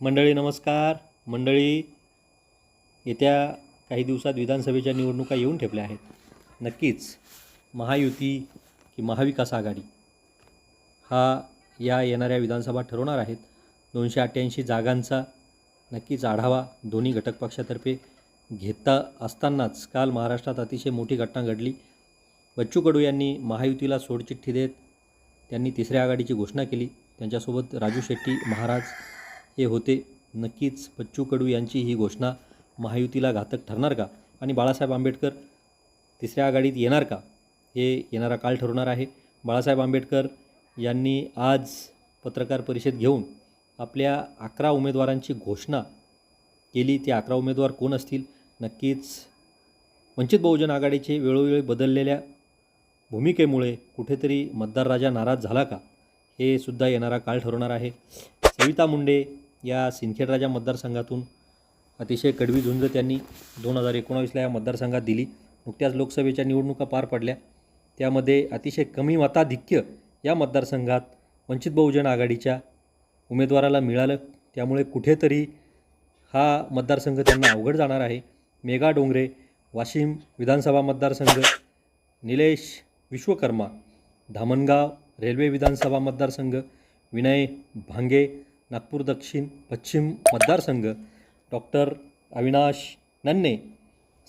मंडळी नमस्कार. मंडळी येत्या काही दिवसात विधानसभेच्या निवडणुका येऊन ठेपल्या आहेत. नक्कीच महायुती की महाविकास आघाडी हा या येणाऱ्या विधानसभा ठरवणार आहेत. दोनशे अठ्ठ्याऐंशी जागांचा नक्कीच आढावा दोन्ही घटक पक्षातर्फे घेता असतानाच काल महाराष्ट्रात अतिशय मोठी घटना घडली. बच्चू कडू यांनी महायुतीला सोडचिठ्ठी देत त्यांनी तिसऱ्या आघाडीची घोषणा केली. त्यांच्यासोबत राजू शेट्टी महाराज हे होते. नक्कीच बच्चू कडू यांची ही घोषणा महायुतीला घातक ठरणार का? आणि बाळासाहेब आंबेडकर तिसऱ्या आघाडीत येणार का? हे येणारा काळ ठरवणार आहे. बाळासाहेब आंबेडकर यांनी आज पत्रकार परिषद घेऊन आपल्या अकरा उमेदवारांची घोषणा केली. ते अकरा उमेदवार कोण असतील? नक्कीच वंचित बहुजन आघाडीचे वेळोवेळी बदललेल्या भूमिकेमुळे कुठेतरी मतदार राजा नाराज झाला का? हे सुद्धा येणारा काळ ठरवणार आहे. सविता मुंडे या सिंदखेड राजा मतदारसंघातून अतिशय कडवी झुंज त्यांनी दोन हजार एकोणावीसला या मतदारसंघात दिली. नुकत्याच लोकसभेच्या निवडणुका पार पडल्या. त्यामध्ये अतिशय कमी मताधिक्य या मतदारसंघात वंचित बहुजन आघाडीच्या उमेदवाराला मिळालं. त्यामुळे कुठेतरी हा मतदारसंघ त्यांना अवघड जाणार आहे. मेघा डोंगरे वाशिम विधानसभा मतदारसंघ निलेश विश्वकर्मा धामणगाव रेल्वे विधानसभा मतदारसंघ विनय भांगे नागपूर दक्षिण पश्चिम मतदारसंघ डॉक्टर अविनाश नन्ने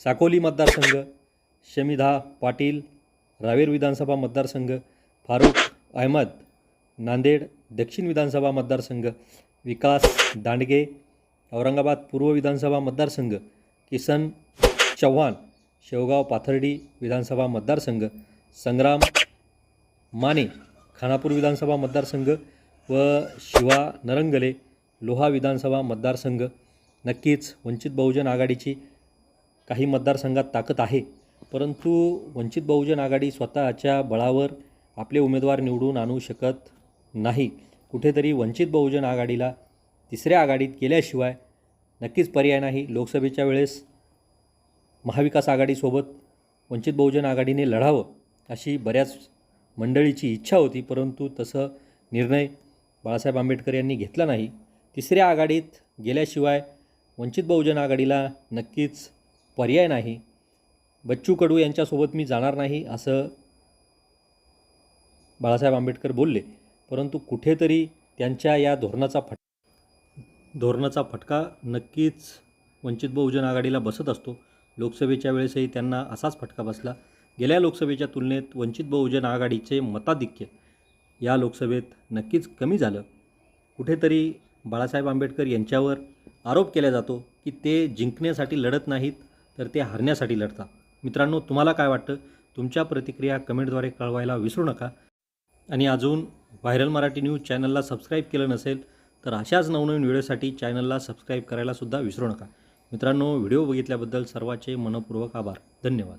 साकोली मतदारसंघ शमिधा पाटील रावेर विधानसभा मतदारसंघ फारुख अहमद नांदेड दक्षिण विधानसभा मतदारसंघ विकास दांडगे औरंगाबाद पूर्व विधानसभा मतदारसंघ किसन चव्हाण शेवगाव पाथर्डी विधानसभा मतदारसंघ संग्राम माने खानापूर विधानसभा मतदारसंघ व शिवा नरंगले लोहा विधानसभा मतदारसंघ. नक्कीच वंचित बहुजन आघाडीची काही मतदारसंघात ताकद आहे. परंतु वंचित बहुजन आघाडी स्वतःच्या बळावर आपले उमेदवार निवडून आणू शकत नाही. कुठेतरी वंचित बहुजन आघाडीला तिसऱ्या आघाडीत गेल्याशिवाय नक्कीच पर्याय नाही. लोकसभेच्या वेळेस महाविकास आघाडीसोबत वंचित बहुजन आघाडीने लढावं अशी बऱ्याच मंडळीची इच्छा होती. परंतु तसं निर्णय बाळासाहेब आंबेडकर यांनी घेतला नाही तिसऱ्या आघाडीत गेल्याशिवाय वंचित बहुजन आघाडीला नक्कीच पर्याय नाही. बच्चू कडू यांच्यासोबत मी जाणार नाही असं बाळासाहेब आंबेडकर बोलले. परंतु कुठेतरी त्यांच्या या धोरणाचा फट धोरणाचा फटका नक्कीच वंचित बहुजन आघाडीला बसत असतो. लोकसभेच्या वेळेसही त्यांना असाच फटका बसला. गेल्या लोकसभेच्या तुलनेत वंचित बहुजन आघाडीचे मताधिक्य या लोकसभेत नक्कीच कमी झालं. कुठेतरी बाळासाहेब आंबेडकर यांच्यावर आरोप केला जातो की ते जिंकण्यासाठी लढत नाहीत तर ते हरण्यासाठी लढतात. मित्रांनो तुम्हाला काय वाटतं? तुमच्या प्रतिक्रिया कमेंटद्वारे कळवायला विसरू नका. आणि अजून व्हायरल मराठी न्यूज चॅनलला सबस्क्राईब केलं नसेल तर अशाच नवनवीन व्हिडिओसाठी चॅनलला सबस्क्राईब करायलासुद्धा विसरू नका. मित्रांनो व्हिडिओ बघितल्याबद्दल सर्वांचे मनपूर्वक आभार. धन्यवाद.